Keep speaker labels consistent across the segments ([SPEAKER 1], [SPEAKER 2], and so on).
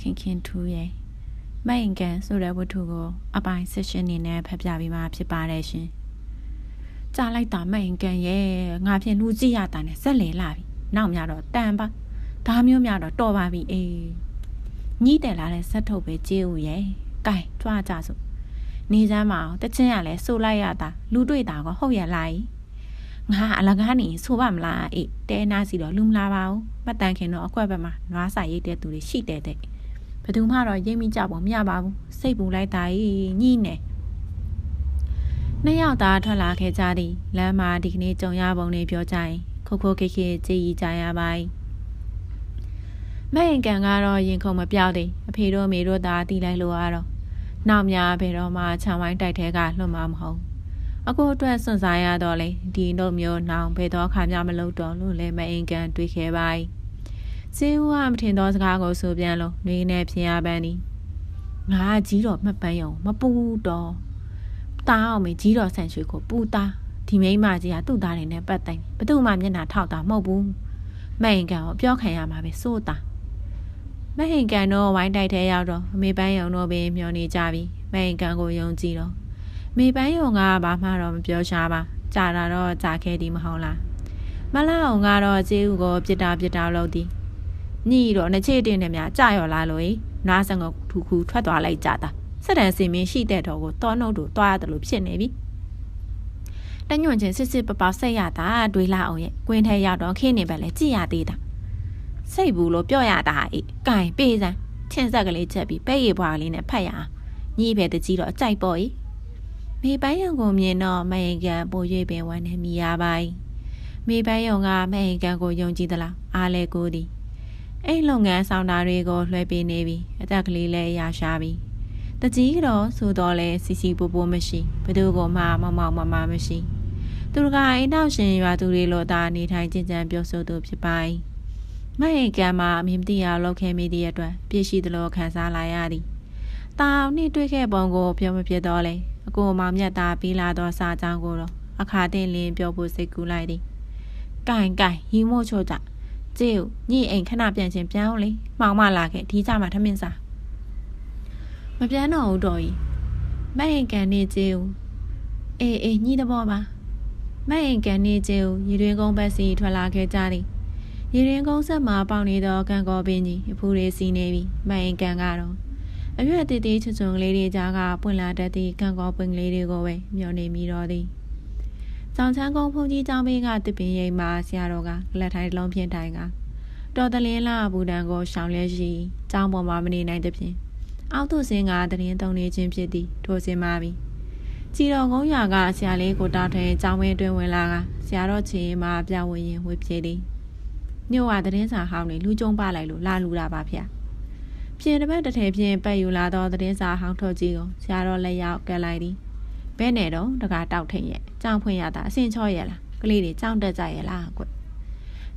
[SPEAKER 1] ခင်ခင်ထူးရဲ့မိုင်ကန်ဆိုတဲ့ဝတ္ထုကိုအပိုင်းဆက်ရှင်နေနဲ့ဖတ်ပြပြီးမှဖြစ်ပါတယ်ရှင်။ကြားလိုက်တာမိုင်ကန်ရဲ့ငါဖြင့်လူကြည့်ရတာနဲ့ဆက်လေလာပြီ။နောက်များတော့တန်ပါဒါမျိုးများတော့တော်ပါပြီအေး။ညှိတယ်လာတဲ့ဆက်ထုတ်ပဲကြေးဦးရဲ့။ကဲကြွားကြစို့။နေစမ်းမအောင်တချင်းရလဲဆိုလိုက်ရတာလူတွေ့တာကဟုတ်ရလား။ငါအလကားနေဆိုပါမလားအေးတဲနာစီတော့လူမလာပါဘူးမတန်ခင်တော့အကွက်ဘက်မှာနွားစာရိတ်တဲ့သူတွေရှိတဲ့တဲ့ ဘယ်သူမှတော့ရိတ်မိကြပုံမရပါဘူးစိတ်ပူလိုက်တာကြီးညှိနေနှစ်ယောက်သားထွက်လာခဲ့ကြသည်လမ်းမှာဒီကနေ့ကြုံရပုံတွေပြောကြရင်ခုတ်ခုတ်ခိခိကြည်ရီကြရပါ යි မဲ့ရင်ကန်ကတော့ရင်ခုန်မပြောက်သေးအဖေတို့မေတို့သာတီးလိုက်လို့ရတော့နောက်များဘယ်တော့မှခြံဝိုင်းတိုက်ထဲကလွတ်မှာမဟုတ်အခုအတွက်စွန့်စားရတော့လေဒီတို့မျိုးနောင်ဘယ်တော့ခါမှမလုပ်တော့လို့လဲမအင်ကန်တွေးခဲ့ပါ යි ဇေဦးကမထင်သောစကားကိုဆိုပြန်လို့နေနဲ့ဖြင်ရပန်းသည်ငါကြီးတော်မှတ်ပန်းယုံမပူတော့တားအောင်မကြီးတော်ဆန်ရွှေကိုပူတာဒီမိမကြီးကသူ့သားတွေနဲ့ပတ်တိုင်ဘသူမှမျက်နှာထောက်တာမဟုတ်ဘူးမဟင်ကန်ကိုပြောခံရမှာပဲစိုးတာမဟင်ကန်တော့ဝိုင်းတိုက်ထဲရောက်တော့အမေပန်းယုံတော့ပင်မျောနေကြပြီမဟင်ကန်ကိုယုံကြည်တော့မေပန်းယုံကဘာမှတော့မပြောရှာပါကြာတာတော့ကြာခဲ့သည်မဟုတ်လားမလာအောင်ကတော့ကျေးဦးကိုပြစ်တာပြစ်တာလုပ်သည် ညိတော့နှစ်ချေတင်နဲ့များကြာရော်လာလို့နွားဆန်ကိုထူခူထွက်သွားလိုက်ကြတာစက်တန်စင်မင်းရှိတဲ့တော်ကိုတောနှုတ်တို့တွားရတယ်လို့ဖြစ်နေပြီတညွန့်ချင်းစစ်စစ်ပပဆက်ရတာတွေးလာအောင်ရဲ့ကွင်းထဲရောက်တော့ခင်းနေပဲလေကြည်ရသေးတာစိတ်ဘူးလို့ပြောရတာအေးကင်ပေးစမ်းထင်းဆက်ကလေးချက်ပြီးပဲ့ရပွားကလေးနဲ့ဖတ်ရအောင်ညီပဲတကြီးတော့အကြိုက်ပေါ့ဤမေပိုင်းရုံကိုမြင်တော့မယင်ကန်ပို၍ပင်ဝမ်းနေမိရပါ၏မေပိုင်းရုံကမယင်ကန်ကိုယုံကြည်သလားအားလဲကိုသည် အဲ့လုပ်ငန်းဆောင်တာတွေကိုလွှဲပေးနေပြီအသက်ကလေးလည်းရရှာပြီတကြီးတော့ဆိုတော့လဲစီစီပိုပိုမရှိဘသူကမှမောင်မောင်မမမရှိသူကအိမ်နောက်ရှင်ရွာသူတွေလို့သာနေထိုင်ကြင်ကြံပြောဆိုသူဖြစ်ပါ၏မဟိကံမှာအမြင်မသိအောင်လုပ်ခဲ့မိသည့်အတွက်ပြည့်ရှိသလိုခံစားလာရသည်တောင်နှိတွေ့ခဲ့ပုံကိုပြောမဖြစ်တော့လဲအကိုမောင်မြတ်သားပြီးလာသောစာကြောင်းကိုတော့အခါတင်လင်းပြောဖို့စိတ်ကူးလိုက်သည်။ကင်ကင်ရီမို့ချို့ကြ ကျေးညိအိမ်ခဏပြန်ချင်းပြန်အောင်လေမှောင်မလာခဲ့ဒီကြမှာထမင်းစားမပြန်တော့ဘူးတော်ကြီးမအိမ်ကန်နေကျေးအေးအေးညိတဘောပါမအိမ်ကန်နေကျေးရေတွင်ကုန်းဘက်စီထွက်လာခဲ့ကြသည်ရေတွင်ကုန်းဆက်မှာပေါင်နေသောကံကောပင်ကြီးအဖူတွေစီနေပြီမအိမ်ကန်ကတော့အရွက်တည်တည်ချွတ်ချွန်ကလေးတွေကြားကပွင့်လာတတ်သည့်ကံကောပင်ကလေးတွေကိုပဲမျောနေမိတော့သည် ကြောင်ချမ်းကုန်းဖုန်ကြီးကျောင်းဘေးကတပင်ရိပ်မှာဆရာတော်ကလက်ထိုင်လုံးဖြင့်ထိုင်ကတော်တလင်းလာဘူတန်ကိုရှောင်လဲရှိကျောင်းပေါ်မှာမနေနိုင်တဲ့ဖြင့်အောက်သို့ဆင်းကတရင်တုံနေခြင်းဖြစ်သည်ထိုစင်ပါပြီကြည်တော်ကုန်းရွာကဆရာလေးကိုတောက်ထဲကျောင်းဝင်းတွင်ဝင်လာကဆရာတော်ချင်းမှာပြဝင်ရင်ဝှေ့ပြေးသည်မြို့ဝသတင်းစာဟောင်းတွေလူကြုံပလိုက်လို့လာလူတာပါဗျာဖြင်းတစ်ပတ်တစ်ထည်ဖြင့်ပတ်ယူလာသောသတင်းစာဟောင်းထုတ်ကြီးကိုဆရာတော်လက်ရောက်ကလိုက်သည် ဘဲနဲ့တော့တကားတောက်ထိန်ရဲ့ကြောင်ဖွင့်ရတာအစင်ချော့ရဲ့လားကလေးတွေကြောင်တက်ကြရဲ့လားကွ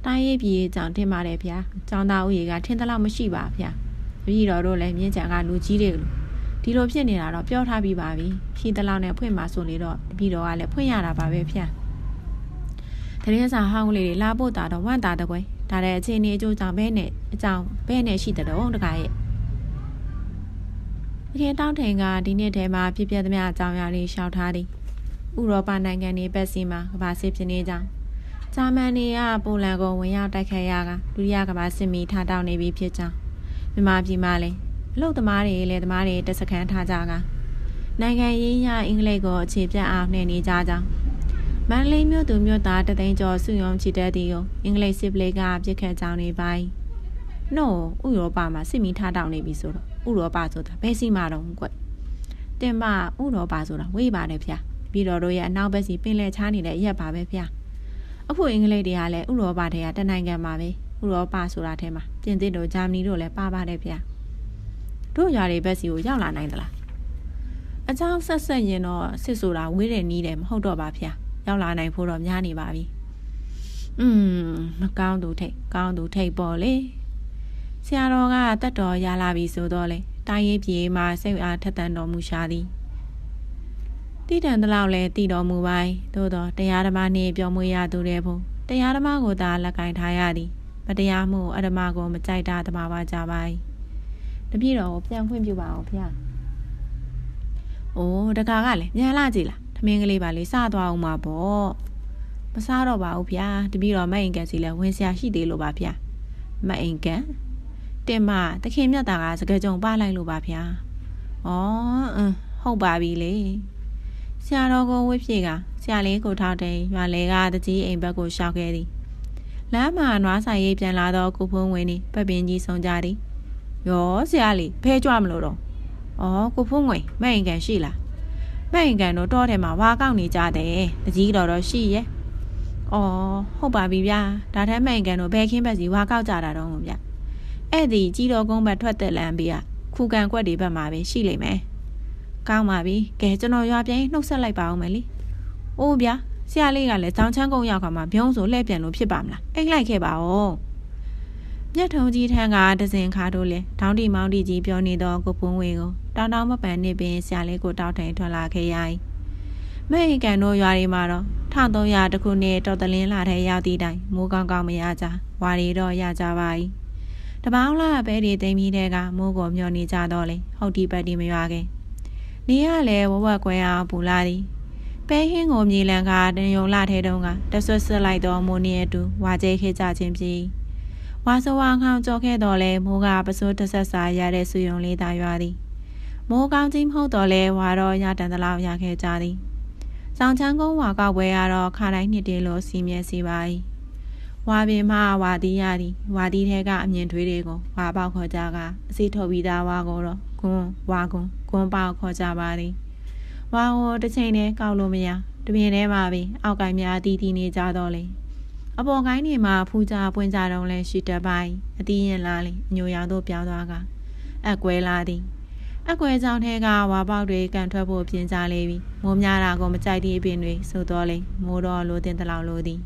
[SPEAKER 1] တိုင်းရေးပြည်ကြောင်ထင်ပါတယ်ဗျာကြောင်သားဦးရေကထင်သလောက်မရှိပါဗျာပြည်တော်တို့လည်းမြင်းကြံကလူကြီးတွေလို့ဒီလိုဖြစ်နေတာတော့ပြောထားပြီးပါပြီဖြီးတလောက်နဲ့ဖွင့်มาဆိုလေတော့ပြည်တော်ကလည်းဖွင့်ရတာပါပဲဗျာတရင်စာဟောင်းလေးတွေလာဖို့တာတော့ဝမ်းတာတကွယ်ဒါတဲ့အခြေအနေအကျိုးကြောင့်ဘဲနဲ့အကြောင်းဘဲနဲ့ရှိတဲ့တော့တကားရဲ့ တကယ်တောင်းထိန်ကဒီနှစ်ထဲမှာပြပြသမျှအကြောင်းအရာတွေရှောက်ထားသည်ဥရောပနိုင်ငံတွေဘက်စီမှာကမ္ဘာစစ်ဖြစ်နေကြောင်းဂျာမန်တွေကပိုလန်ကိုဝင်ရောက်တိုက်ခိုက်ရကဒုတိယကမ္ဘာစစ်မီထားတောင်းနေပြီဖြစ်ကြောင်းမြန်မာပြည်မှာလည်းအလုတ်သမားတွေလည်းသမားတွေတက်စခန်းထားကြကနိုင်ငံရေးရအင်္ဂလိပ်ကိုအခြေပြတ်အောင်နှင်နေကြကြောင်းမန္တလေးမြို့သူမြို့သားတသိန်းကျော်စုယုံချီတက်တီကိုအင်္ဂလိပ်စစ်ပလေကပြစ်ခတ်ကြောင်းနေပိုင်းနော်ဥရောပမှာစစ်မီထားတောင်းနေပြီဆိုတော့ ဥရောပဆိုတာဘယ်စီမှာတော့ကွတင်မဥရောပဆိုတာဝေးပါတယ်ဗျာပြီးတော့တို့ရဲ့အနောက်ဘက်စီပင်လယ်ချားနေတဲ့ရက်ပါပဲဗျာအခုအင်္ဂလိပ်တွေကလည်းဥရောပတွေကတနိုင်ငံမှာပဲဥရောပဆိုတာထဲမှာပြင်သစ်တို့ဂျာမနီတို့လည်းပါပါတယ်ဗျာတို့ຢာတွေဘက်စီကိုရောက်လာနိုင်သလားအကြောင်းဆက်ဆက်ရင်တော့စစ်ဆိုတာဝေးတယ်နီးတယ်မဟုတ်တော့ပါဗျာရောက်လာနိုင်ဖို့တော့များနေပါပြီอืมမကောင်းသူထိတ်ကောင်းသူထိတ်ပေါ့လေ ဆရာတော်ကတက်တော်ရလာပြီဆိုတော့လေတိုင်းရေးပြေမှာစိတ်အားထက်သန်တော်မူရှာသည်တိတန်တလောက်လဲတည်တော်မူပိုင်းသို့တော့တရားဓမ္မနှင့်ပြောမွေးရသူတဲ့ဖို့တရားဓမ္မကိုသာလက်ကင်ထားရသည်မတရားမှုအဓမ္မကိုမကြိုက်တာတမပါကြပါတပြည့်တော်ကိုပြန်ခွင့်ပြုပါအောင်ဗျာအိုးတကာကလည်းမြန်လာကြည်လားထမင်းကလေးပါလေးစသွားအောင်ပါပေါ့မစားတော့ပါဘူးဗျာတပြည့်တော်မအိမ်ကန်စီလဲဝင်စရာရှိသေးလို့ပါဗျာမအိမ်ကန် တင်မတခင်မြတ်တာကစကြုံပါလိုက်လို့ပါဗျာဩအင်းဟုတ်ပါပြီလေဆရာတော်ကိုဝိပြေကဆရာလေးကိုထောက်တယ်ရွာလေကတကြီးအိမ်ဘက်ကိုရှောက်ခဲ့သည်လမ်းမှာနွားဆိုင်ရိပ်ပြန်လာတော့ကိုဖုံးဝင်နေပပင်းကြီးဆုံးကြသည်ရောဆရာလေးဖဲကြွမလို့တော့ဩကိုဖုံးဝင်မအိမ်ကန်ရှိလားမအိမ်ကန်တော့တော့ထဲမှာဝါကောက်နေကြတယ်တကြီးတော်တော့ရှိရဲ့ဩဟုတ်ပါပြီဗျာဒါထက်မအိမ်ကန်တော့ဘယ်ခင်းဘက်စီဝါကောက်ကြတာတော့ မဗျအဲ့ဒီကြီးတော်ကုန်းဘက်ထွက်တဲ့လမ်းပြီးကခုကန်ကွက်တွေဘက်မှာပဲရှိလိမ့်မယ်ကောင်းပါပြီကဲကျွန်တော်ရွာပြန်နှုတ်ဆက်လိုက်ပါအောင်မယ်လေအိုးဗျာဆရာလေးကလည်းတောင်ချမ်းကုန်းရောက်ခါမှာဘုံဆိုလှည့်ပြန်လို့ဖြစ်ပါမလားအိတ်လိုက်ခဲ့ပါဦးမြတ်ထုံကြီးထန်းကတစင်ခါတို့လေထောင်းတီမောင်းတီကြီးပြောနေတော့ကိုပွန်းဝေကိုတောင်းတောင်းမပန်နေပင်ဆရာလေးကိုတောက်ထိုင်ထွက်လာခဲ့ရိုင်းမဲဟိကန်တို့ရွာတွေမှာတော့1300တခုနှစ်တော်တလင်းလာတဲ့ရောက်သည့်တိုင်မိုးကောင်းကောင်းမရကြဝါရီတော့ရကြပါ၏ တပေါင်းလာပဲတွေတိမ်ပြီးတဲ့ကမိုးကိုမျောနေကြတော့လေဟုတ်ဒီပတ်ဒီမရွာခင်နေရလဲဝဝကွဲအောင်ပူလာသည်ပဲဟင်းကိုမြေလံကတန်ယုံလာထဲတုန်းကတဆွတ်ဆွတ်လိုက်တော့မိုးနေအတူဝါကျဲခဲကြခြင်းဖြစ်ဝါစဝါခေါင်ကြောခဲ့တော့လဲမိုးကပစိုးတဆက်စာရတဲ့ဆွေယုံလေးသာရွာသည်မိုးကောင်းခြင်းမဟုတ်တော့လဲဝါတော့ရတန်တလောက်ရခဲ့ကြသည်ဆောင်ချန်းကုန်းဝါကောက်ပွဲရတော့ခါတိုင်းနှစ်တင်းလို့စီမြဲစီပါ၏ ဝါပင်မဝါတီးရသည်ဝါတီးထဲကအမြင်ထွေးတွေကိုဝါပေါက်ခေါ်ကြကအစီထုတ်ပြီးသားဝါကိုတော့ကွန်းဝါကွန်းကွန်းပေါက်ခေါ်ကြပါသည်ဝါဟောတစ်ချိန်နဲ့ကောက်လို့မရတပြင်းထဲမှာပင်အောက်ကိုင်းများတီးတီးနေကြတော့လေအပေါ်ကိုင်းတွေမှာဖူးကြပွင့်ကြတော့လဲရှိတပိုင်းအတီးရင်လာလေအညိုရောင်တို့ပြောင်းသွားကအကွဲလာသည်အကွဲကြောင်ထဲကဝါပေါက်တွေကန်ထွက်ဖို့ပြင်ကြလေပြီမိုးများတာကိုမကြိုက်သည့်အပင်တွေဆိုတော့လေမိုးတော့လိုတင်တလောက်လိုသည်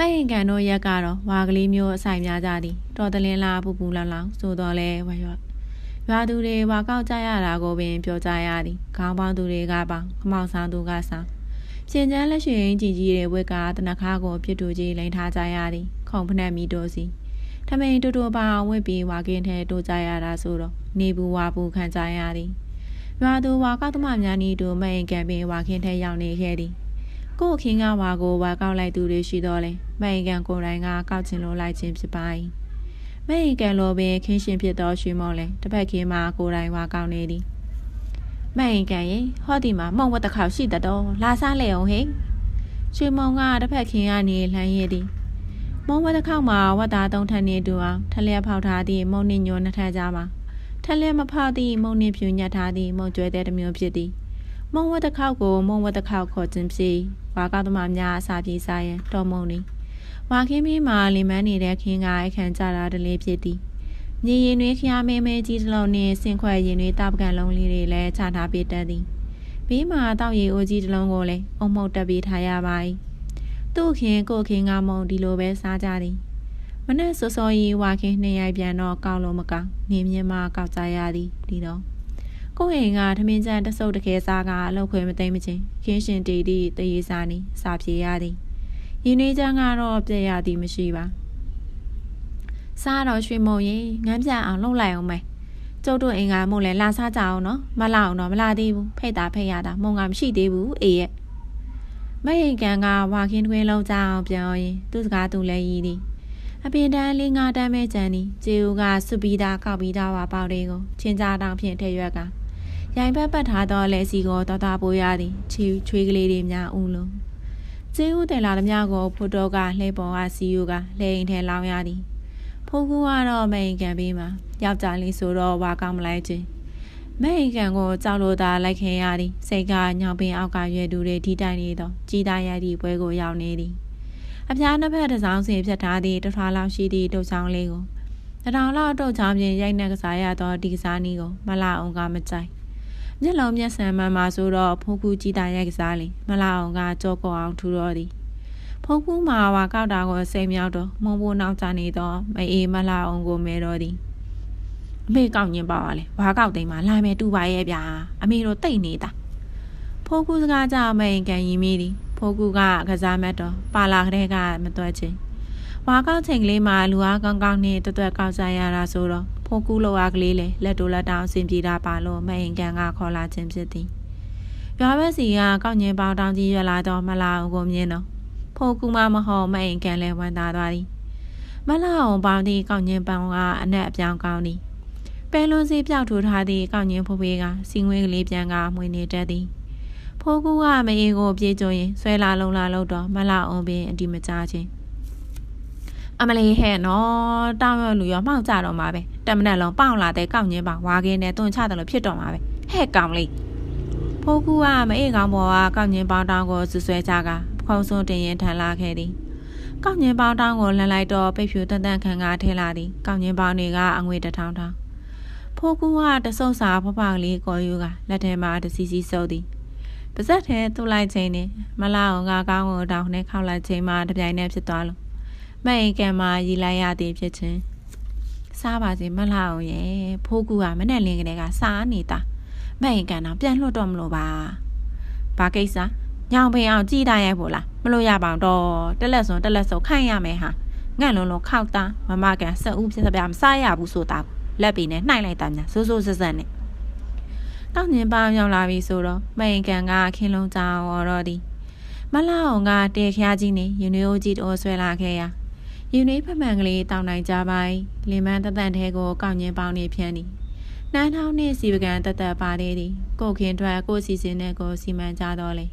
[SPEAKER 1] မဟင်ကန်တို့ရက်ကတော့ဝါကလေးမျိုးအဆိုင်များကြသည်တော်တလင်းလားပူပူလောင်လောင်ဆိုတော့လဲဝါရွရွာသူတွေဝါကောက်ကြရတာကိုပင်ပြောကြရသည်ခေါင်းပေါင်းသူတွေကပေါင်းခမောက်ဆောင်သူကဆောင်ပြင်ကျန်းလက်ရွှေရင်ကြီးကြီးတွေဝက်ကတနခါကိုပြစ်တူကြီးလိန်ထားကြရသည်ခုံဖနှက်မီတိုစီထမိန်တူတူပါဝစ်ပြီးဝါကင်းထဲတိုးကြရတာဆိုတော့နေဘူးဝါဘူးခံကြရသည်ရွာသူဝါကောက်သမားများနီတို့မအိမ်ကံပင်ဝါခင်းထဲရောက်နေခဲ့သည်ကို့ခင်းကဝါကိုဝါကောက်လိုက်သူတွေရှိတော့လဲ မအိမ်ကံကိုယ်တိုင်ကကောက်ချင်လို့လိုက်ခြင်းဖြစ်ပါ၏မအိမ်ကံလိုပင်ခင်းရှင်ဖြစ်သောရွှေမော်လဲတစ်ဖက်ခင်းမှာကိုယ်တိုင်ဝါကောက်နေသည်မအိမ်ကံရေဟောဒီမှာမုံဝတ်တစ်ခေါက်ရှိတတော်လာစားလေအောင်ဟိရွှေမောင်ကတစ်ဖက်ခင်းကနေလှမ်းရည်သည်မုံဝတ်တစ်ခေါက်မှာဝတ်သားသုံးထပ်နေတူအောင်ထလျက်ဖောက်ထားသည့်မုံနှညိုနှစ်ထပ်ကြားမှာထလျက်မဖောက်သည့်မုံနှဖြူညတ်ထားသည့်မုံကျွဲတဲ့တစ်မျိုးဖြစ်သည်မုံဝတ်တစ်ခေါက်ကိုမုံဝတ်တစ်ခေါက်ခေါ်ခြင်းဖြစ်ဝါကောက်သမားများအစာပြေးစားရန်တော်မုံနေ ဝါခင်းမင်းမှာလင်မန်းနေတဲ့ခင်းကအခန့်ကြတာတလေးဖြစ်သည်မြေရင်တွေခရမဲမဲကြီးတစ်လုံးနဲ့ဆင်ခွက်ရင်တွေတာပကံလုံးလေးတွေလည်းချထားပေးတတ်သည်ဘေးမှာတောက်ရီအိုကြီးတစ်လုံးကိုလည်းအုံမုတ်တက်ပေးထားရပါ၏သူ့ခင်ကိုခင်ကမုံဒီလိုပဲစားကြသည်မနဲ့စောစောကြီးဝါခင်နှစ်ရိုက်ပြန်တော့ကောက်လို့မကောက်နေမြင်မှကောက်ကြရသည်ဒီတော့ကိုဟင်ကထမင်းကျန်တဆုပ်တခဲစားကအလောက်ခွဲမသိမချင်းခင်းရှင်တီတီတရေစားနီစာပြေရသည် ရင်းနှီးချမ်းကတော့ပြည့်ရသည်မရှိပါစားတော့ရွှေမုံရင်ငမ်းပြအောင်လှုပ်လိုက်အောင်မယ်ကျုပ်တို့အင်္ဂါမို့လဲလာစားကြအောင်နော်မလာအောင်တော့မလာသေးဘူးဖိတ်တာဖိတ်ရတာမုံကမရှိသေးဘူးအေးရဲ့မဟိကန်ကဝါခင်းတွင်လုံးကြအောင်ပြောရင်သူ့စကားသူလည်းရည်သည်အပင်တန်းလေးငါတန်းမဲကြံသည်ကျေဦးကစုပြီးသားကောက်ပြီးသားဝါပေါလေးကိုချင်းကြတောင်ဖြင့်ထည့်ရွက်ကရိုင်ပတ်ပတ်ထားသောလက်စီကိုတော်တော်ပိုးရသည်ချီချွေးကလေးတွေများဦးလုံး ကျေဦးတယ်လာသမျှကိုဖုတ်တော့ကလှဲပေါ်ကစီယူကလှဲအိမ်ထဲလောင်းရသည်ဖုန်းကူကတော့မိန်ကန်ပေးမှာယောက်ျားလေးဆိုတော့ဝါကောင်းမလိုက်ခြင်းမိန်ကန်ကိုကြောက်လို့သာလိုက်ခင်ရသည်စိတ်ကညောင်ပင်အောက်ကရွယ်သူတွေထိတိုင်နေတော့ကြီးသားရသည့်ပွဲကိုရောက်နေသည်အဖျားနှစ်ဖက်တစ်စောင်းစီဖြတ်ထားသည့်တထွားလောက်ရှိသည့်တုတ်ချောင်းလေးကိုတထောင်လောက်တုတ်ချောင်းပြင်ရိုက်နှက်ကစားရသောဒီကစားနည်းကိုမလာအောင်ကမကြိုက် မျက်လုံးမျက်စံမှန်မှာဆိုတော့ဖုန်းကူကြီးတာရိုက်ကစားလေမလာအောင်ကကြောကောအောင်ထူတော့သည်ဖုန်းကူမှာဝါကောက်တာကိုစိတ်မြောက်တော့မုံဖို့နောက်ကျနေတော့မအေးမလာအောင်ကိုမဲတော့သည်အမေကောက်ညင်ပါပါလေဝါကောက်သိမ်းမှာလာမယ်တူပါရဲ့ဗျာအမေတို့တိတ်နေတာဖိုးကူစကားကြမိန်ကန်ရင်မိသည်ဖိုးကူကကစားမတ်တော့ပါလာကလေးကမတွက်ချင်း ဝဝါကောက်ချိန်ကလေးမှာလူအားကောင်းကောင်းနဲ့တွတ်တွတ်ကောက်စားရတာဆိုတော့ဖိုးကူလောအားကလေးလေလက်တိုလက်တောင်အဆင်ပြေတာပါလို့မရင်ကန်ကခေါ်လာခြင်းဖြစ်သည်ရွာဘက်စီကကောက်ညင်ပေါတောင်ကြီးရွလာတော့မလာအောင်ကိုမြင်တော့ဖိုးကူမမဟုတ်မရင်ကန်လည်းဝန်သားသွားသည်မလာအောင်ပေါသည့်ကောက်ညင်ပေါကအနက်အပြောင်းကောင်းသည်ပဲလွန်စီပြောက်ထိုးထားသည့်ကောက်ညင်ဖိုးဖေးကစီငွေကလေးပြန်ကမှွေနေတတ်သည်ဖိုးကူကမအေးကိုပြေးကြရင်ဆွဲလာလုံးလာလို့တော့မလာအောင်ပင်အတိမကြချင်း အမလေးဟဲ့နော်တောင်းရလူရောမှောက်ကြတော့မှာပဲတမနက်လုံးပေါင်လာတဲ့ကောက်ညင်းပါဝါခင်းနဲ့တွန်ချတယ်လို့ဖြစ်တော့မှာပဲဟဲ့ကောင်လေးဖိုးကူကမအေးကောင်ပေါ်ကကောက်ညင်းပေါင်းတောင်းကိုဆွဆွဲကြကခုံစွန်းတင်ရင်ထန်လာခဲ့သည်ကောက်ညင်းပေါင်းတောင်းကိုလှန်လိုက်တော့ပိတ်ဖြူတန်တန်ခံကထဲလာသည်ကောက်ညင်းပေါင်းတွေကအငွေတထောင်ထောင်ဖိုးကူကတဆုပ်စာဖဖကလေးကော်ယူကလက်ထဲမှာတစီစီစုပ်သည်ပါဇက်ထဲသူ့လိုက်ချိန်နဲ့မလာအောင်ကကောင်းကိုတောင်းနဲ့ခောက်လိုက်ချိန်မှာတပြိုင်တည်းဖြစ်သွားလို့ မဲ့အိမ်ကံမှာရီလိုက်ရသည်ဖြစ်ချင်းစားပါစေမလာအောင်ရဲ့ဖိုးကူကမနဲ့လင်းကလေးကစားနေတာမဲ့အိမ်ကံတော့ပြန်လွှတ်တော့မလို့ပါဘာကိစ္စညောင်ပင်အောင်ကြည်တာရိုက်ဖို့လားမလို့ရပါတော့တက်လက်စုံတက်လက်စုံခိုင်းရမယ်ဟာငန့်လုံးလုံးခောက်သားမမကန်ဆက်ဦးဖြစ်စပြမစားရဘူးဆိုတာလက်ပီနဲ့နှိုက်လိုက်တာများစိုးစိုးဆက်ဆက်နဲ့တောက်ညင်ပါရောက်လာပြီဆိုတော့မအိမ်ကန်ကခင်းလုံးကြောင်တော့ဒီမလာအောင်ကတေခါကြီးနေယူနီယိုကြီးတော့ဆွဲလာခဲ့ရ ယူနီဖမှန်ကလေးတောင်းနိုင်ကြပိုင်းလင်မန်းတတန်ထဲကိုကောက်ညင်ပေါင်းနေဖြန်းသည်နန်းထောင်းနှင့်စီပကံတသက်ပါသေးသည်ကိုခင်ထွက်ကိုစီစဉ်နဲ့ကိုစီမံကြတော့လေ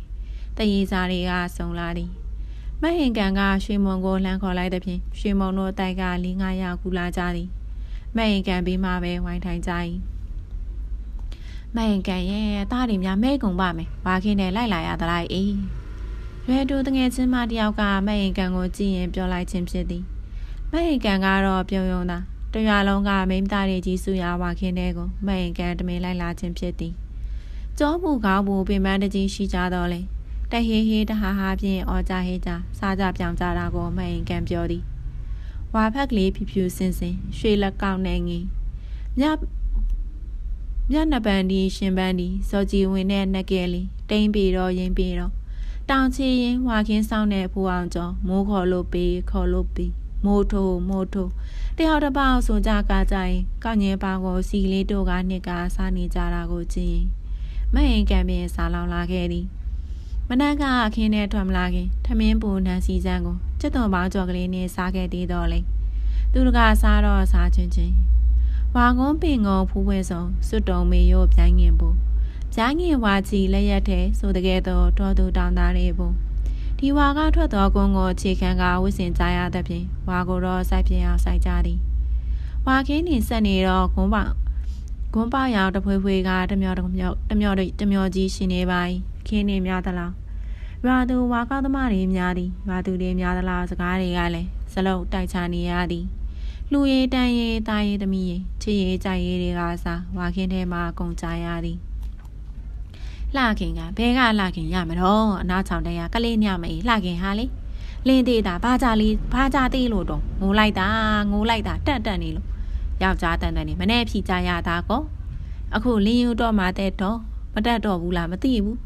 [SPEAKER 1] တရေစာတွေကစုံလာသည်မဟင်ကန်ကရွှေမုံကိုလှမ်းခေါ်လိုက်တဲ့ဖြင့်ရွှေမုံတို့တိုက်က၄၅ရာကူလာကြသည်မဟင်ကန်ပြီးမှပဲဝိုင်းထိုင်ကြ၏မဟင်ကန်ရဲ့တားတွေများမဲကုန်ပါမယ်ဘာခင်းနဲ့လိုက်လာရသလားအေး ရွယ်တူတငယ်ချင်းမတယောက်ကမဟင်ကန်ကိုကြည့်ရင်ပြောလိုက်ခြင်းဖြစ်သည်မဟင်ကန်ကတော့ပြုံယုံသာတရွာလုံးကမိမသားတွေကြီးစုရဝါခင်းတဲ့ကိုမဟင်ကန်တမင်လိုက်လာခြင်းဖြစ်သည်ကြောမှုကောင်းမှုပင်ပန်းတကြီးရှိကြတော့လေတဟေးဟေးတဟာဟာဖြင့်အော်ကြဟေးကြစားကြပြောင်ကြတာကိုမဟင်ကန်ပြောသည်ဝါဖက်ကလေးဖြူဖြူစင်စင်ရွှေလက်ကောက်နေငင်မြမြနပန်ဒီရှင်ပန်းဒီစောကြည်ဝင်တဲ့နက်ကဲလေးတိမ့်ပြီးတော့ရင်ပြီးတော့ တောင်ချီရင်ဝါခင်းဆောင်တဲ့ဖူအောင်ကျော်မိုးခေါ်လို့ပေးခေါ်လို့ပေးမိုးထိုးမိုးထိုးတယောက်တစ်ပေါက်ဆိုကြကားကြရင်ကောက်ငယ်ပါကိုစီလေးတို့ကနှစ်ကစားနေကြတာကိုကြည့်ရင်မဟင်ကံပင်စားလောင်လာခဲ့သည်မနက်ကအခင်းနဲ့ထွက်မလာခင်ထမင်းပူနန်းစီစန်းကိုကျက်တော်ပေါင်းကြော်ကလေးနဲ့စားခဲ့သေးတော့လေသူတကစားတော့စားချင်းချင်းဝါငုံးပင်ငုံဖူးဝဲဆုံးစွတ်တုံမေရို့ပြိုင်းငင်ပူ ပြိုင်းငင်ဝါချီလက်ရက်ထဲဆိုတကယ်တော့တော်သူတောင်သားလေးပူဒီဝါကထွက်သောကုန်းကိုခြေခံကဝစ်စင်ကြရသဖြင့်ဝါကိုတော့စိုက်ပြင်းအောင်စိုက်ကြသည်ဝါခင်းနေဆက်နေတော့ဂွန်းပေါဂွန်းပေါရောင်တဖွေဖွေကတမျောတမျောတမျောတမျောကြီးရှင်နေပါ၏ခင်းနေများသလားရွာသူဝါကောက်သမားတွေများသည်ရွာသူတွေများသလားစကားတွေကလည်းစလုံးတိုက်ချနေရသည်လူရည်တန်ရည်တာရည်သမီးရည်ချစ်ရည်ကြိုက်ရည်တွေကစားဝါခင်းထဲမှာကုန်ကြရသည် လှခင်ကဘဲကလှခင်ရမတော့အနာချောင်တဲကကလေးညမအေးလှခင်ဟာလေလင်းသေးတာဘာကြလေးဘာကြသေးလို့တော့ငိုလိုက်တာငိုလိုက်တာတက်တက်နေလို့ယောက်ျားတန်တန်နေမနဲ့ဖြီကြရတာကောအခုလင်းယူတော့မှတဲ့တော့မတက်တော့ဘူးလားမသိဘူး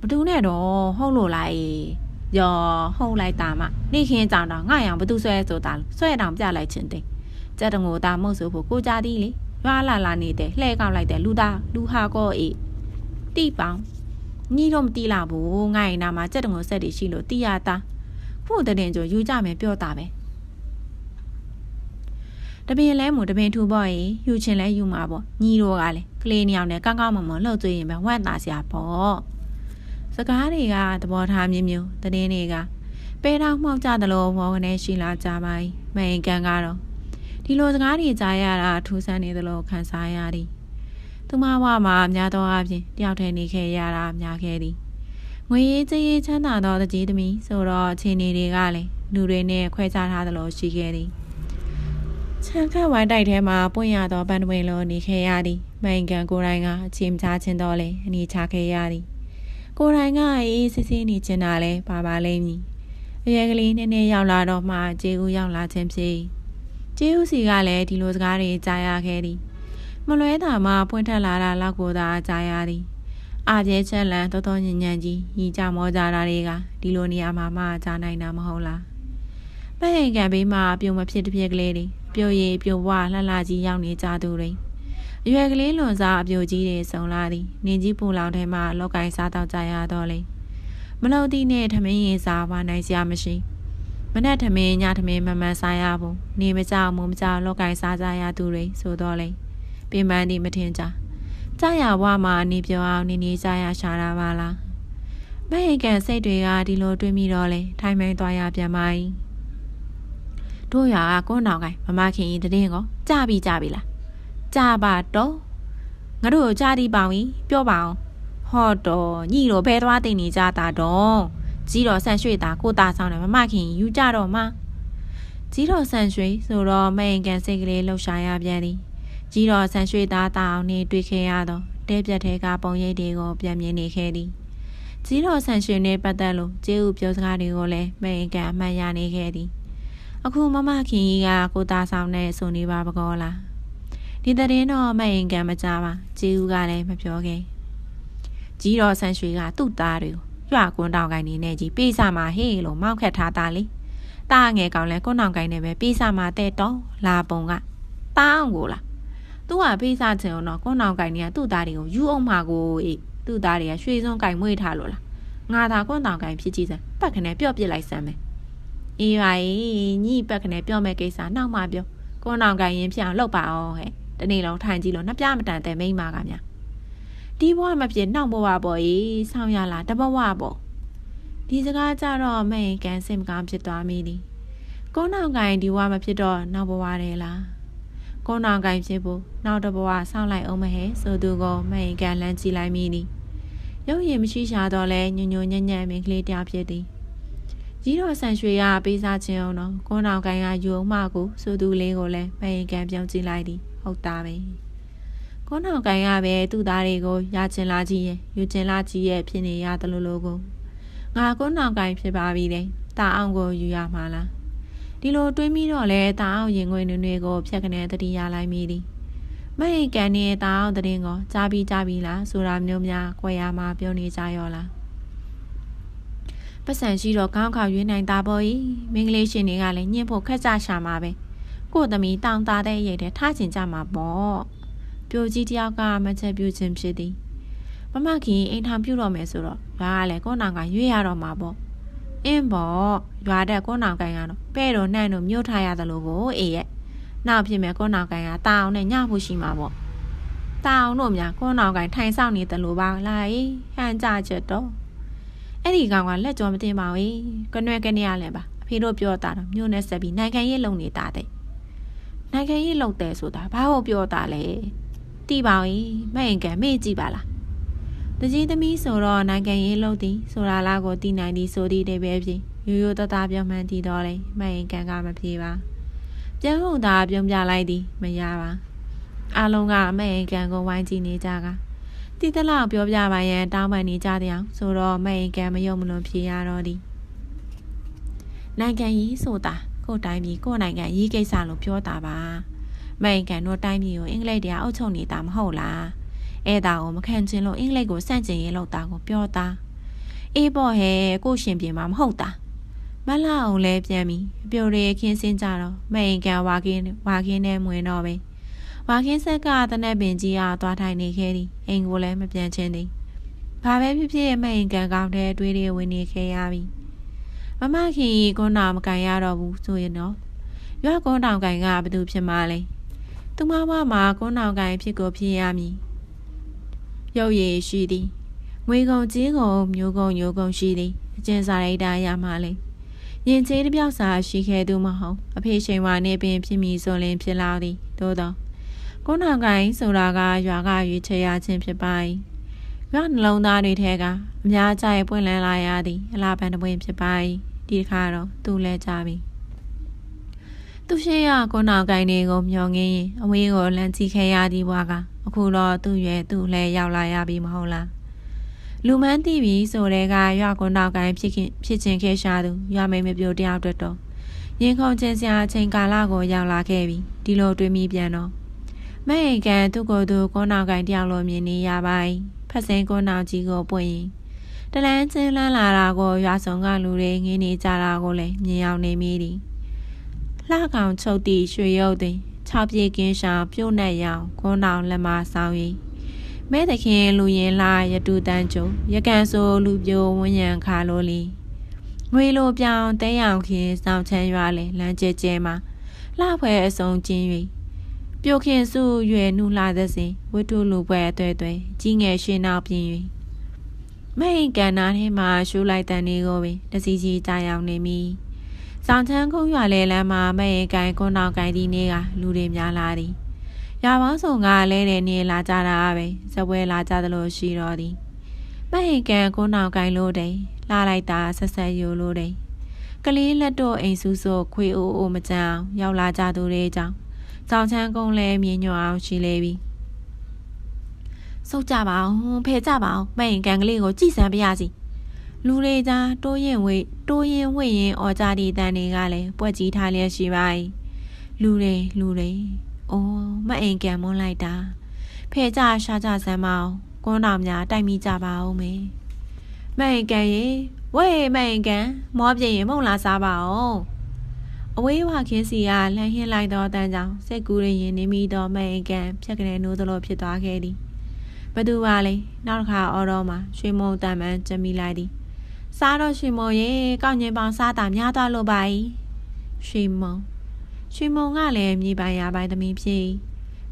[SPEAKER 1] ဘသူနဲ့တော့ဟုတ်လို့လားယောဟုတ်လိုက်တာမှနေခင်ကြောင်တော့ငါရောင်ဘသူဆွဲဆိုတာဆွဲတောင်ပြလိုက်ခြင်းတဲ့ကြက်တငိုတာမဟုတ်ဆိုဖို့ကိုကြသည်လေရွာလာလာနေတဲ့လှဲကောက်လိုက်တဲ့လူသားလူဟာကောအေး တိပောင်ညီတော့မတိလာဘူးငါရင်နာမှာကြက်တငိုဆက်တွေရှိလို့တိရတာဖို့တဲ့တင်ကြယူကြမယ်ပြောတာပဲတပင်လဲမူတပင်ထူပေါ့ရေယူချင်လဲယူမှာပေါ့ညီတို့ကလည်းကလေးနှစ်ယောက်နဲ့ကောင်းကောင်းမွန်မွန်လှုပ်ကြွေးရင်ပဲဝမ်းသာစရာပေါ့စကားတွေကသဘောထားမျိုးမျိုးတည်င်းတွေကပဲတောင်မှောက်ကြသလိုဘောကနေရှိလာကြပါ၏မိန်ကန်ကတော့ဒီလိုစကားတွေကြားရတာထူးဆန်းနေသလိုခံစားရသည် သူမဝမှာများသောအားဖြင့်တယောက်တည်းနေခဲ့ရတာများခဲ့သည်ငွေရေးကြေးရေးချမ်းသာသောတကြီးသမီးဆိုတော့အခြေအနေတွေကလည်းလူတွေနဲ့ခွဲခြားထားသလိုရှိခဲ့သည်ချမ်းခတ်ဝိုင်းတိုက်ထဲမှာပွင့်ရသောပန်းတွင်လိုနေခဲ့ရသည်မိန်ကန်ကိုယ်တိုင်ကအချိန်ချခြင်းတော့လေအနေချခဲ့ရသည်ကိုယ်တိုင်ကအေးစစ်စစ်နေချင်တာလဲပါပါလိမ့်မည်အရွယ်ကလေးနည်းနည်းရောက်လာတော့မှကျေးဦးရောက်လာခြင်းဖြစ်ကျေးဦးစီကလည်းဒီလိုစကားတွေကြားရခဲ့သည် မလွဲတာမှပွင့်ထက်လာတာလောက်ကိုသာကြားရသည်အာကျဲချက်လန်တော်တော်ညဉ့်ညံ့ကြီးညီကြမောကြတာတွေကဒီလိုနေရာမှာမှကြားနိုင်တာမဟုတ်လားမပဟိန်ကံဘေးမှာပြုံမဖြစ်တစ်ပြက်ကလေးတွေပြုံရည်ပြုံဝလှလှကြီးရောက်နေကြသူတွေအရွယ်ကလေးလွန်စားအပြိုကြီးတွေစုံလာသည်နင်းကြီးပူလောင်ထဲမှာလောက်ကင်စားတော့ကြရတော့လေမလုံတိနဲ့ထမင်းရင်စားဝါနိုင်စရာမရှိမနဲ့ထမင်းညထမင်းမမှန်စားရဘူးနေမကြောက်မမကြောက်လောက်ကင်စားကြရသူတွေဆိုတော့လေ ပင်ပန်းဒီမထင်ကြကြာရဝါမှာနေပြောအောင်နေနေကြရရှာတာပါလားမဟိကန်စိတ်တွေကဒီလိုတွေးမိတော့လေထိုင်မှန်သွားရပြန်ပါ၏တို့ရကကိုနောင်ကိုင်မမခင်ဤတည်င်းကိုကြပြီကြပြီလားကြပါတော့ငါတို့ကြားဒီပေါင်ကြီးပြောပါအောင်ဟောတော့ညီတို့ဘဲသွားတင်နေကြတာတော့ကြီးတော်ဆန်ရွှေတာကိုတာဆောင်တယ်မမခင်ယူကြတော့မှကြီးတော်ဆန်ရွှေဆိုတော့မအိမ်ကန်စိတ်ကလေးလှုပ်ရှားရပြန်သည် ကြီးတော်ဆန်ရွှေသားတာအောင်နေတွေ့ခဲ့ရတော့တဲပြက်ထဲကပုံရိပ်တွေကိုပြန်မြင်နေခဲ့သည်ကြီးတော်ဆန်ရွှေနဲ့ပတ်သက်လို့ကျေးဥပြောစကားတွေကိုလည်းမအိမ်ကန်အမှတ်ရနေခဲ့သည်အခုမမခင်ကြီးကကိုတာဆောင်နဲ့ဆိုနေပါပကောလားဒီတဲ့ရင်တော့မအိမ်ကန်မကြပါကျေးဥကလည်းမပြောခဲ့ကြီးတော်ဆန်ရွှေကသူ့သားတွေကိုရွာကွန်းတောင်ကိုင်းနေနဲ့ကြီးပေးစားမှာဟေးလို့မောက်ခတ်ထားတာလေတာငယ်ကောင်လဲကွန်းတောင်ကိုင်းနဲ့ပဲပေးစားမှာတဲ့တော့လာပုံကတာအောင်ကိုလား သူကပေးစားချင်တော့ကွန်းတောင်ကိုင်းနေကသူ့သားတွေကိုယူအောင်မှာကိုအေးသူ့သားတွေကရွှေစုံကိုင်းမွေးထားလို့လားငါသာကွန်းတောင်ကိုင်းဖြစ်ကြည့်စမ်းပတ်ခနဲ့ပြော့ပြစ်လိုက်စမ်းမယ်အေးပါကြီးညီပတ်ခနဲ့ပြော့မဲ့ကိစ္စနောက်မှပြောကွန်းတောင်ကိုင်းရင်ဖြစ်အောင်လုပ်ပါအောင်ဟဲ့တနေ့လုံးထိုင်ကြည့်လို့နှစ်ပြမတန်တဲ့မိန်းမကများဒီဘဝမဖြစ်နောက်ဘဝပေါ့ကြီးဆောင်းရလားတဘဝပေါ့ဒီစကားကြတော့မင်းကန်စင်မကောင်းဖြစ်သွားမိသည်ကိုနောင်ကိုင်ဒီဘဝမဖြစ်တော့နောက်ဘဝတယ်လား ကိုနောင်ကိုင်ဖြစ်ဖို့နောက်တဘဝဆောင်းလိုက်အောင်မဟဲဆိုသူကမင်းကန်လန်းကြည့်လိုက်မိသည်ရုပ်ရည်မရှိရှာတော့လဲညညညံ့ညံ့မင်းကလေးတယောက်ဖြစ်သည်ကြီးတော်ဆန်ရွှေရပေးစားခြင်းအောင်တော့ကိုနောင်ကိုင်ကယူအောင်မကိုဆိုသူလေးကိုလည်းမင်းကန်ပြောင်းကြည့်လိုက်သည်ဟုတ်သားပဲကိုနောင်ကန်ရပဲသူ့သားတွေကိုရချင်လာကြီးရဲ့ယူချင်လာကြီးရဲ့ဖြစ်နေရတယ်လို့လို့ကိုငါကိုနောင်ကန်ဖြစ်ပါပြီလေတာအောင်ကိုယူရမှာလား ဒီလိုတွေးမိတော့လဲတာအောင်ရင်ခွင်နွေနွေကိုဖြတ်ကနေတတိရလိုက်မိသည်မဟိကန်နေတာအောင်တရင်ကိုကြားပြီးကြားပြီးလားဆိုတာမျိုးများကြွယ်ရမှာပြောနေကြရောလားပတ်စံရှိတော့ကောင်းခေါရွေးနိုင်တာပေါ့ဤမင်္ဂလေးရှင်တွေကလည်းညှင့်ဖို့ခက်ကြရှာမှာပဲကို့သမီးတောင်းတာတဲ့ရိတ်တဲ့ထားချင်ကြမှာပေါ့ပြိုကြီးတယောက်ကမချက်ပြူခြင်းဖြစ်သည်မမခင်အိမ်ထောင်ပြုတော့မယ်ဆိုတော့ရွာကလည်းကိုနောင်ကရွေးရတော့မှာပေါ့ အင်းပေါ့ရွာတဲ့ကိုနောင်ကန်ကတော့ပဲ့တော့နှံ့တော့မြို့ထားရတယ်လို့ကိုအေးရဲ့နောက်ဖြစ်မဲ့ကိုနောင်ကန်ကတာအောင်နဲ့ညဖို့ရှိမှာပေါ့တာအောင်တို့များကိုနောင်ကန်ထိုင်ဆောင်နေတယ်လို့ပါလားဟန်ကြချက်တော့အဲ့ဒီကောင်ကလက်ကြောမတင်ပါဘူးကနွဲကနေရလဲပါအဖေတို့ပြောတာတော့မြို့နဲ့ဆက်ပြီးနိုင်ငံရေးလုံနေတာတဲ့နိုင်ငံရေးလုပ်တယ်ဆိုတာဘာလို့ပြောတာလဲတိပါရင်မဲ့ရင်ကမေ့ကြည့်ပါလား တကြီးသမီးဆိုတော့နိုင်ငံရေးလုပ်သည်ဆိုတာလားကိုသိနိုင်သည်ဆိုသည့်တည်းပဲဖြစ်ရိုးရိုးတသားပြောမှန်းတည်တော်လဲမဲ့ရင်ကန်ကမပြေပါပြန်ဟုတ်တာပြုံးပြလိုက်သည်မရပါအလုံးကမဲ့ရင်ကန်ကိုဝိုင်းကြည့်နေကြကတိတလောက်ပြောပြပါရန်တောင်းပန်နေကြတဲ့အောင်ဆိုတော့မဲ့ရင်ကန်မယုံမလွန်ဖြေရတော့သည်နိုင်ငံရေးဆိုတာကိုယ်တိုင်းပြည်ကိုယ်နိုင်ငံရေးကိစ္စလို့ပြောတာပါ။မိန်ကန်တို့တိုင်းပြည်ကိုအင်္ဂလိပ်တရားအုပ်ချုပ်နေတာမဟုတ်လား။ အဲ့ဒါကိုမခံချင်လို့အင်္ဂလိပ်ကိုစန့်ကျင်ရေးလုပ်တာကိုပြောတာ။အေးပေါ့ဟဲ့ကိုရှင်ပြင်မှာမဟုတ်တာ။မလာအောင်လဲပြန်ပြီးအပြိုတွေခင်းစင်းကြတော့မိန်ကန်ဝါခင်းဝါခင်းနဲ့မွင်တော့ပဲ။ဝါခင်းဆက်ကတနက်ပင်ကြီးအားသွားထိုင်နေခဲ့သည်။အိမ်ကိုလည်းမပြန်ချင်းသည်။ဘာပဲဖြစ်ဖြစ်မိန်ကန်ကောင်းတဲ့တွေးတွေဝင်နေခဲ့ရပြီ။မမခင်ကွန်းတောင်မကန်ရတော့ဘူးဆိုရင်တော့ရွာကွန်းတောင်ကန်ကဘသူဖြစ်မှလဲသူမမမှာကွန်းတောင်ကန်ဖြစ်ကိုဖြစ်ရမည် ရုပ်ရည်ရှိသည်ငွေကုန်ကြီးကုန်မျိုးကုန်ရိုးကုန်ရှိသည်အကျဉ်းစာရိတ်တာရမှလဲရင်ကျေးတစ်ပြောက်စာရှိခဲ့သူမဟုတ်အဖေရှိန်ဝါနေပင်ဖြစ်မည်ဆိုလင်ဖြစ်လာသည်သို့သောကွန်းတောင်ကန်ဆိုတာကရွာကရွေးချယ်ရခြင်းဖြစ်ပါ၏ရွာနှလုံးသားတွေထဲကအများကြိုက်ပွင့်လန်းလာရသည်အလားပန်တပွင့်ဖြစ်ပါ၏ဒီတစ်ခါတော့သူ့လဲကြပြီသူရှိရကိုနောင်ကိုင်းတွေကိုမျောငင်းရင်အဝေးကိုလမ်းကြည့်ခဲ့ရသည်ဘွားက အခုတော့သူ့ရဲ့သူ့လဲရောက်လာရပြီမဟုတ်လားလူမန်းတီးပြီဆိုတဲ့ကရွာကိုနောက်ကိုင်းဖြစ်ခင်ဖြစ်ချင်းခဲ့ရှာသူရွာမိန်မပြိုတယောက်အတွက်တော့ရင်ခုန်ချင်းစရာအချိန်ကာလကိုရောက်လာခဲ့ပြီဒီလိုတွေးမိပြန်တော့မဲ့အိမ်ကန်သူ့ကိုယ်သူကိုနောက်ကိုင်းတယောက်လိုမြင်နေရပါတယ်ဖက်စင်းကိုနောက်ကြီးကိုပွင့်ရင်တလန်းချင်းလန်းလာတာကိုရွာဆောင်ကလူတွေငင်းနေကြတာကိုလည်းမြင်အောင်နေမိသည်လှကောင်ချုပ်သည့်ရွှေရုပ်သည် ၆ပြေကင်းဆောင်ပြုတ်နှက်ရောင်ခွန်းတောင်လက်မဆောင်၍မဲသခင်လူရင်လာရတူတန်းကျုံရကန်ဆိုလူပြိုဝန်းရံခါလိုလီငွေလိုပြောင်းတဲရောင်ခင်စောင့်ချမ်းရွာလေလမ်းကျကျဲမှာလှဖွဲအစုံကျင်း၍ပြိုခင်စုရွယ်နှူလှသစဉ်ဝတ္ထုလူပွဲအသွဲသွဲကြီးငယ်ရှင်နောက်ပြင်း၍မိန်ကန်နာထဲမှာရှူလိုက်တန်လေးကိုပင်တစီစီကြာရောက်နေမိ ဆောင်ချမ်းခုံးရွာလေလမ်းမှာမဲ့ရင်ကိုင်ကွန်းနောက်ကိုင်ဒီနေ့ကလူတွေများလာသည်။ရာပေါင်းစုံကလဲတဲ့နေလာကြတာပဲဇပွဲလာကြသလိုရှိတော်သည်။မဲ့ရင်ကန်ကွန်းနောက်ကိုင်လို့တဲ့လှလိုက်တာဆက်ဆက်ယူလို့တဲ့ကလေးလက်တော့အိမ်ဆူဆူခွေအိုးအိုမကြအောင်ရောက်လာကြသူတွေကြောင့်ဆောင်ချမ်းကုန်းလဲမြင်ညွအောင်ရှိလေပြီ။စုတ်ကြပါအောင်ဖယ်ကြပါအောင်မဲ့ရင်ကန်ကလေးကိုကြည်စမ်းပြရစီ။ လူတွေကြားတိုးရင်ဝေးတိုးရင်ဝေးရင်အော်ကြသည့်တန်တွေကလည်းပွက်ကြီးထားလျက်ရှိပါ၏လူတွေလူတွေအိုးမအိမ်ကံမွန်းလိုက်တာဖဲကြရှာကြစမ်းမအောင်ကွန်းတော်များတိုက်မိကြပါဦးမေမအိမ်ကံရေဝေးမအိမ်ကံမောပြင်းရင်မုံလာစားပါအောင်အဝေးဝခင်းစီကလှမ်းဟင်းလိုက်သောတန်းကြောင့်စိတ်ကူးရင်နေမိသောမအိမ်ကံဖြက်ကနေနိုးသလိုဖြစ်သွားခဲ့သည်ဘသူပါလဲနောက်တစ်ခါအော်တော်မှာရွှေမုံတန်မှန်ကြမိလိုက်သည် စားတော့ရွှေမုံရေကောက်ညင်ပေါင်စားတာများသွားလို့ပါ၏ရွှေမုံရွှေမုံကလည်းမြေပိုင်ရပိုင်သမီးဖြစ်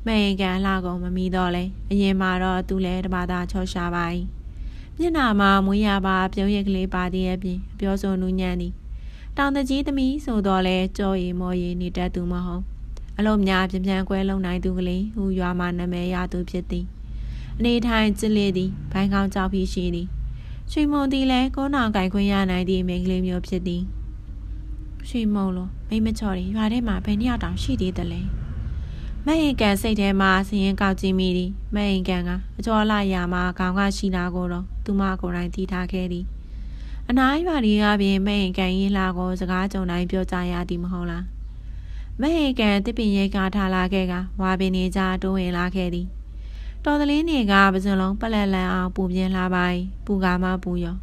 [SPEAKER 1] မရင်ကန်လှကုန်မမီတော့လဲအရင်မှာတော့သူလည်းတပါတာချောရှာပါ၏မျက်နာမှာမွေးရပါပြုံးရကလေးပါတည်းရဲ့ပြင်ပြောဆိုနူးညံ့သည်တောင်တကြီးသမီးဆိုတော့လဲကြောရီမော်ရီနေတတ်သူမဟုတ်အလုံးများပြန်ပြန်ကွဲလုံနိုင်သူကလေးဟူရွာမှာနာမည်ရသူဖြစ်သည်အနေထိုင်ကြည်လေသည်ဘိုင်းကောင်းကြောက်ပြီးရှိသည် ရွှေမုံသည်လည်းကိုးနောင်ကင်ခွင့်ရနိုင်သည့်မိန်းကလေးမျိုးဖြစ်သည်ရွှေမုံလိုမိမချော်ရီရွာထဲမှာဘယ်နှစ်ယောက်တောင်ရှိသေးသလဲမဟင်ကန်စိတ်ထဲမှာစရင်ကောက်ကြည့်မိသည်မဟင်ကန်ကအကျော်လာရာမှာခေါင်းကရှိတာကိုတော့သူမကိုယ်တိုင်သိထားခဲ့သည်အနားရွာတွေကပင်မဟင်ကန်ရေးလာကိုစကားကြုံတိုင်းပြောကြရသည်မဟုတ်လားမဟင်ကန်တစ်ပင်ရိတ်ကထားလာခဲ့ကဝါပင်နေကြတိုးဝင်လာခဲ့သည် တော်သလင်းတွေကပစံလုံးပလက်လန်အောင်ပူပြင်းလာပါပူကာမပူရော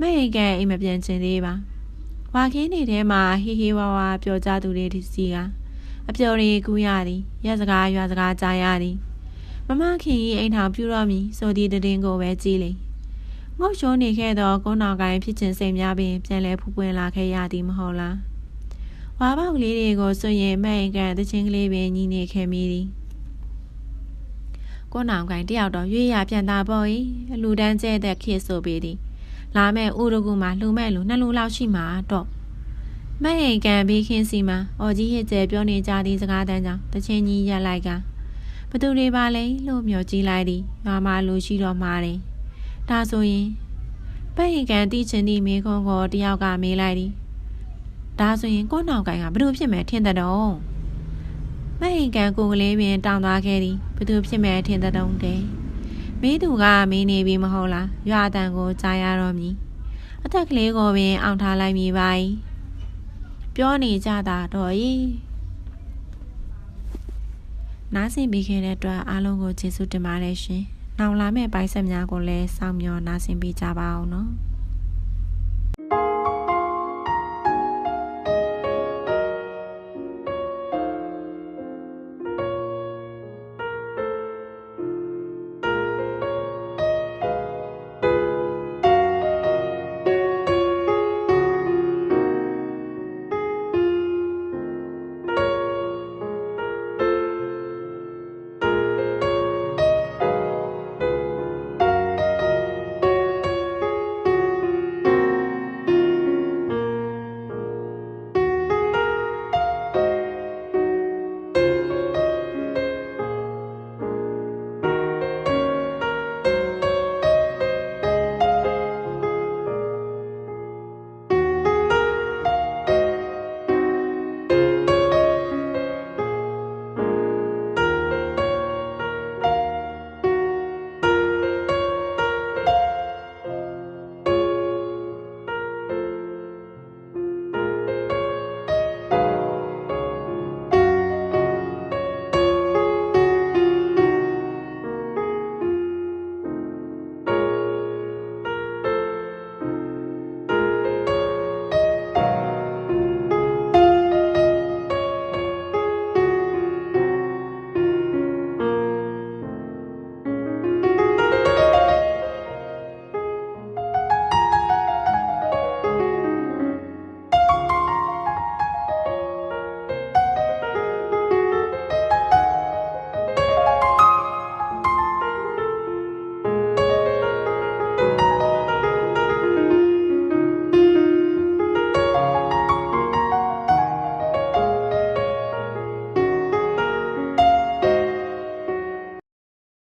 [SPEAKER 1] မဲ့ရင်ကအိမ်မပြန်ချင်သေးပါဝါခင်းနေထဲမှာဟီဟီဝါဝါပျော်ကြသူတွေဒီစီကအပျော်တွေကူးရသည်ရက်စကားရွာစကားကြားရသည်မမခင်ကြီးအိမ်ထောင်ပြူတော့မီဆိုဒီတည်င်းကိုပဲကြည်လေငုတ်ရှိုးနေခဲ့သောကုန်းတော်ကိုင်းဖြစ်ခြင်းစိတ်များပင်ပြန်လဲဖူးပွင့်လာခဲ့ရသည်မဟုတ်လားဝါပေါက်ကလေးတွေကိုဆိုရင်မဲ့ရင်ကတချင်းကလေးပင်ညီနေခဲ့မိသည် ကိုနောင်ကိုင်တယောက်တော့ရွေးရပြန်တာပေါ့၏လူတန်းကျဲတဲ့ခေဆိုပေသည်လာမဲ့ဥရကုမှာလူမဲ့လူနှစ်လူလောက်ရှိမှာတော့မဟင်ကန်ပြီးခင်းစီမှာအော်ကြီးဟစ်ကျဲပြောနေကြသည့်စကားတန်းကြောင့်တချင်းကြီးရက်လိုက်ကဘသူတွေပါလဲလို့မျောကြည့်လိုက်သည်ရွာမှာလူရှိတော့မှာတယ်ဒါဆိုရင်ပဟင်ကန်တီးချင်သည့်မိခွန်းကိုတယောက်ကမေးလိုက်သည်ဒါဆိုရင်ကိုနောင်ကိုင်ကဘယ်လိုဖြစ်မယ်ထင်တဲ့တော့ မဟင်ကန်ကိုကလေးပင်တောင်းသွားခဲ့သည်ဘသူဖြစ်မဲ့ထင်တဲ့တုံးတဲ့မင်းသူကမင်းနေပြီမဟုတ်လားရွာတန်ကိုကြားရတော့မည်အသက်ကလေးကိုပင်အောင်ထားလိုက်မိပါ၏ပြောနေကြတာတော့ဤနားဆင်ပြီးခဲ့တဲ့အတွက်အားလုံးကိုကျေးဇူးတင်ပါတယ်ရှင်။နောက်လာမယ့်ပိုက်ဆက်များကိုလည်းစောင့်မျှော်နားဆင်ပေးကြပါအောင်နော်။